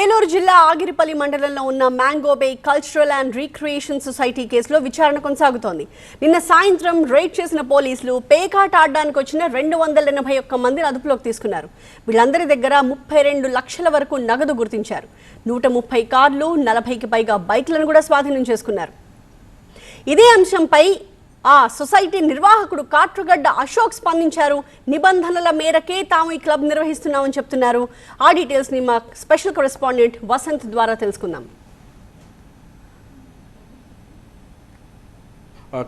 ఏలూరు జిల్లా ఆగిరిపల్లి మండలంలో ఉన్న mango bay cultural and recreation society కేసులో విచారణ కొనసాగుతోంది. నిన్న సాయంత్రం రైడ్ చేసిన పోలీసులు పేకాట ఆడడానికి వచ్చిన రెండు వందల ఎనభై ఒక్క మందిని అదుపులోకి తీసుకున్నారు. వీళ్ళందరి దగ్గర ముప్పై రెండు లక్షల వరకు నగదు గుర్తించారు. నూట ముప్పై కార్లు నలభైకి పైగా బైక్లను కూడా స్వాధీనం చేసుకున్నారు. ఇదే అంశంపై ఆ సొసైటీ నిర్వాహకుడు కాట్రుగడ్డ అశోక్ స్పందించారు. నిబంధనల మేరకే తాము ఈ క్లబ్ నిర్వహిస్తున్నామని చెప్తున్నారు. ఆ డీటెయిల్స్ని మా స్పెషల్ కరెస్పాండెంట్ వసంత్ ద్వారా తెలుసుకుందాం.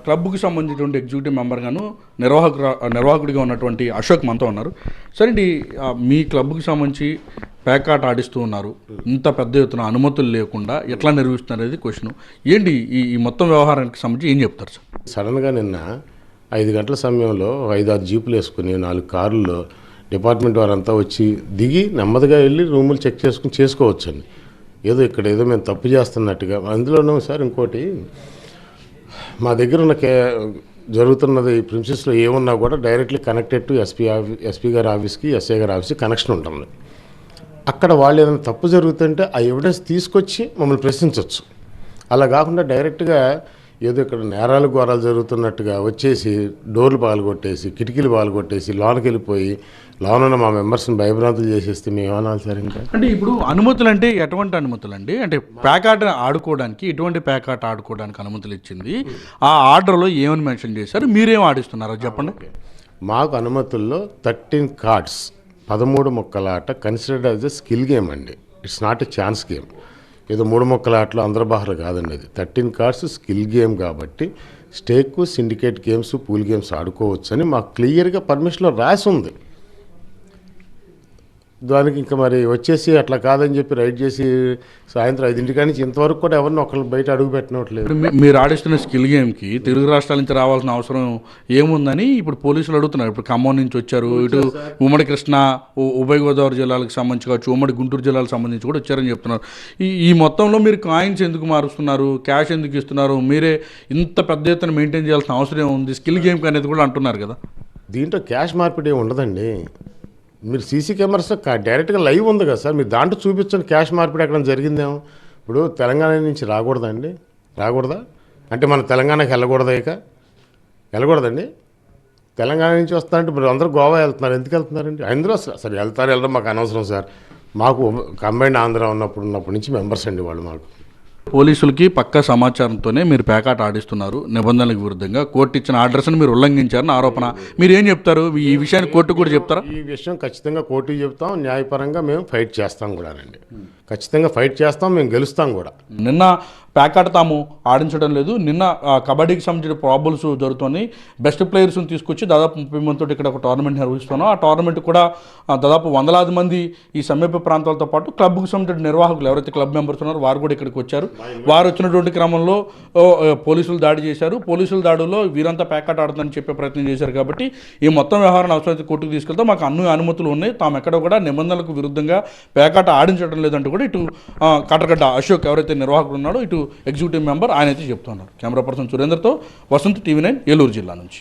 క్లబ్కి సంబంధించినటువంటి ఎగ్జిక్యూటివ్ మెంబర్గాను నిర్వాహకు నిర్వాహకుడిగా ఉన్నటువంటి అశోక్ మనతో ఉన్నారు. సరే అండి మీ క్లబ్కి సంబంధించి ప్యాకాట్ ఆడిస్తూ ఉన్నారు. ఇంత పెద్ద ఎత్తున అనుమతులు లేకుండా ఎట్లా నిర్వహిస్తున్నారు అనేది క్వశ్చన్. ఏంటి ఈ ఈ మొత్తం వ్యవహారానికి సంబంధించి ఏం చెప్తారు సార్? సడన్గా నిన్న ఐదు గంటల సమయంలో ఐదు ఆరు జీపులు వేసుకుని నాలుగు కార్లలో డిపార్ట్మెంట్ వారంతా వచ్చి దిగి నెమ్మదిగా వెళ్ళి రూములు చెక్ చేసుకుని చేసుకోవచ్చండి. ఏదో ఇక్కడ ఏదో మేము తప్పు చేస్తున్నట్టుగా. అందులోనూ సార్ ఇంకోటి మా దగ్గర ఉన్న కే జరుగుతున్నది ప్రిన్సిస్లో ఏమున్నా కూడా directly connected to SP office SP గారి ఆఫీస్కి ఎస్ఐ గారి ఆఫీస్కి కనెక్షన్ ఉంటుంది. అక్కడ వాళ్ళు ఏదైనా తప్పు జరుగుతుంటే ఆ ఎవిడెన్స్ తీసుకొచ్చి మమ్మల్ని ప్రశ్నించవచ్చు అలా కాకుండా డైరెక్ట్గా ఏదో ఇక్కడ నేరాలు ఘోరాలు జరుగుతున్నట్టుగా వచ్చేసి డోర్లు పగలగొట్టేసి కిటికీలు పగలగొట్టేసి లోనకి వెళ్ళిపోయి లోనున్న మా మెంబర్స్ని భయభ్రాంతులు చేసేస్తే మేము ఏమనాలి సార్ ఇంకా? అంటే ఇప్పుడు అనుమతులు అంటే ఎటువంటి అనుమతులు అండి అంటే పేకాట ఆడుకోవడానికి ఎటువంటి పేకాట ఆడుకోవడానికి అనుమతులు ఇచ్చింది. ఆ ఆర్డర్లో ఏమని మెన్షన్ చేశారు? మీరేం ఆడిస్తున్నారో చెప్పండి. మాకు అనుమతుల్లో థర్టీన్ కార్డ్స్ పదమూడు మొక్కల ఆట considered as a skill game అండి. It's not a chance game. ఏదో మూడు మొక్కల ఆటలో అందరి బాహలు కాదండి అది. థర్టీన్ కార్డ్స్ స్కిల్ గేమ్ కాబట్టి stake syndicate games pool games ఆడుకోవచ్చని మాకు క్లియర్గా పర్మిషన్లో రాసి ఉంది. దానికి ఇంకా మరి వచ్చేసి అట్లా కాదని చెప్పి రైడ్ చేసి సాయంత్రం ఐదింటికా నుంచి ఇంతవరకు కూడా ఎవరిని ఒకళ్ళు బయట అడుగు పెట్టినట్లేదు. మీరు ఆడిస్తున్న స్కిల్ గేమ్కి తెలుగు రాష్ట్రాల నుంచి రావాల్సిన అవసరం ఏముందని ఇప్పుడు పోలీసులు అడుగుతున్నారు. ఇప్పుడు ఖమ్మం నుంచి వచ్చారు ఇటు ఉమ్మడి కృష్ణ ఉ- ఉభయ గోదావరి జిల్లాలకు సంబంధించి కావచ్చు ఉమ్మడి గుంటూరు జిల్లాలకు సంబంధించి కూడా వచ్చారని చెప్తున్నారు. ఈ ఈ మొత్తంలో మీరు కాయిన్స్ ఎందుకు మారుస్తున్నారు? క్యాష్ ఎందుకు ఇస్తున్నారు? మీరే ఇంత పెద్ద ఎత్తున మెయింటైన్ చేయాల్సిన అవసరం ఉంది స్కిల్ గేమ్కి అనేది కూడా అంటున్నారు కదా. దీంట్లో క్యాష్ మార్పిడి ఏమి ఉండదండి. మీరు సీసీ కెమెరాస్ డైరెక్ట్గా లైవ్ ఉంది కదా సార్. మీరు దాంట్లో చూపించండి క్యాష్ మార్పిడి ఎక్కడ జరిగిందేమో. ఇప్పుడు తెలంగాణ నుంచి రాకూడదండి. రాకూడదా? అంటే మన తెలంగాణకి వెళ్ళకూడదా ఇక? వెళ్ళకూడదండి. తెలంగాణ నుంచి వస్తారంటే ఇప్పుడు అందరూ గోవా వెళ్తున్నారు. ఎందుకు వెళ్తున్నారండి? అందులో అసలు సరే వెళ్తారు వెళ్ళడం మాకు అనవసరం సార్. మాకు కంబైండ్ ఆంధ్ర ఉన్నప్పుడు ఉన్నప్పటి నుంచి మెంబర్స్ అండి వాళ్ళు మాకు. పోలీసులకి పక్కా సమాచారంతోనే మీరు పేకాట ఆడిస్తున్నారు. నిబంధనలకు విరుద్ధంగా కోర్టు ఇచ్చిన ఆర్డర్స్ని మీరు ఉల్లంఘించారని ఆరోపణ. మీరు ఏం చెప్తారు? ఈ విషయాన్ని కోర్టు కూడా చెప్తారా? ఈ విషయం ఖచ్చితంగా కోర్టుకి చెప్తాం. న్యాయపరంగా మేము ఫైట్ చేస్తాం కూడానండి ఖచ్చితంగా ఫైట్ చేస్తాం మేము గెలుస్తాం కూడా. నిన్న ప్యాకాట్ తాము ఆడించడం లేదు. నిన్న కబడ్డీకి సంబంధించిన ప్రాబ్లమ్స్ జరుగుతున్నాయి బెస్ట్ ప్లేయర్స్ని తీసుకొచ్చి దాదాపు ముప్పై మందితో ఇక్కడ ఒక టోర్నమెంట్ నిర్వహిస్తున్నాం. ఆ టోర్నమెంట్ కూడా దాదాపు వందలాది మంది ఈ సమీప ప్రాంతాలతో పాటు క్లబ్కు సంబంధించిన నిర్వాహకులు ఎవరైతే క్లబ్ మెంబర్స్ ఉన్నారో వారు కూడా ఇక్కడికి వచ్చారు. వారు వచ్చినటువంటి క్రమంలో పోలీసులు దాడి చేశారు. పోలీసుల దాడిలో వీరంతా ప్యాకెట్ ఆడుతుందని చెప్పే ప్రయత్నం చేశారు కాబట్టి ఈ మొత్తం వ్యవహారాన్ని అవసరమైతే కోర్టుకు తీసుకెళ్తే. మాకు అన్ని అనుమతులు ఉన్నాయి. తాము ఎక్కడ కూడా నిబంధనలకు విరుద్ధంగా పేకాట ఆడించడం లేదంటూ కూడా ఇటు ఆ, అశోక్ ఎవరైతే నిర్వాహకుడు ఉన్నాడో ఇటు ఎగ్జిక్యూటివ్ మెంబర్ ఆయన అయితే చెప్తున్నారు. కెమెరా పర్సన్ సురేందర్తో వసంత్ టీవీ నైన్ ఏలూరు జిల్లా నుంచి.